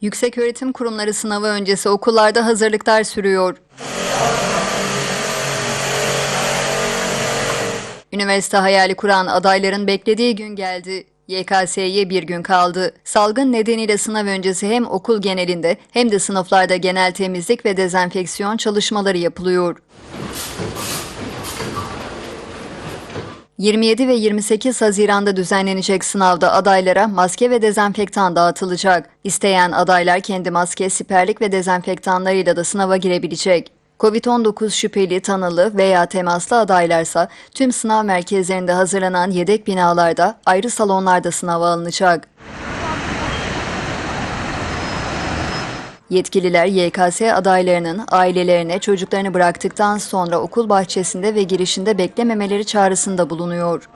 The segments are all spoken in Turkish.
Yükseköğretim kurumları sınavı öncesi okullarda hazırlıklar sürüyor. Üniversite hayali kuran adayların beklediği gün geldi. YKS'ye bir gün kaldı. Salgın nedeniyle sınav öncesi hem okul genelinde hem de sınıflarda genel temizlik ve dezenfeksiyon çalışmaları yapılıyor. 27 ve 28 Haziran'da düzenlenecek sınavda adaylara maske ve dezenfektan dağıtılacak. İsteyen adaylar kendi maske, siperlik ve dezenfektanlarıyla da sınava girebilecek. Covid-19 şüpheli, tanılı veya temaslı adaylarsa tüm sınav merkezlerinde hazırlanan yedek binalarda ayrı salonlarda sınava alınacak. Yetkililer YKS adaylarının ailelerine çocuklarını bıraktıktan sonra okul bahçesinde ve girişinde beklememeleri çağrısında bulunuyor.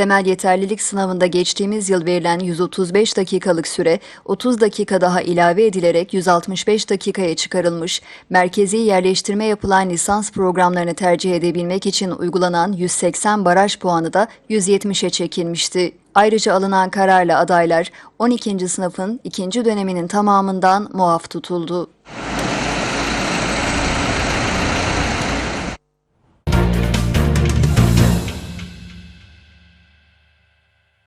Temel yeterlilik sınavında geçtiğimiz yıl verilen 135 dakikalık süre 30 dakika daha ilave edilerek 165 dakikaya çıkarılmış, merkezi yerleştirme yapılan lisans programlarını tercih edebilmek için uygulanan 180 baraj puanı da 170'e çekilmişti. Ayrıca alınan kararla adaylar 12. sınıfın ikinci döneminin tamamından muaf tutuldu.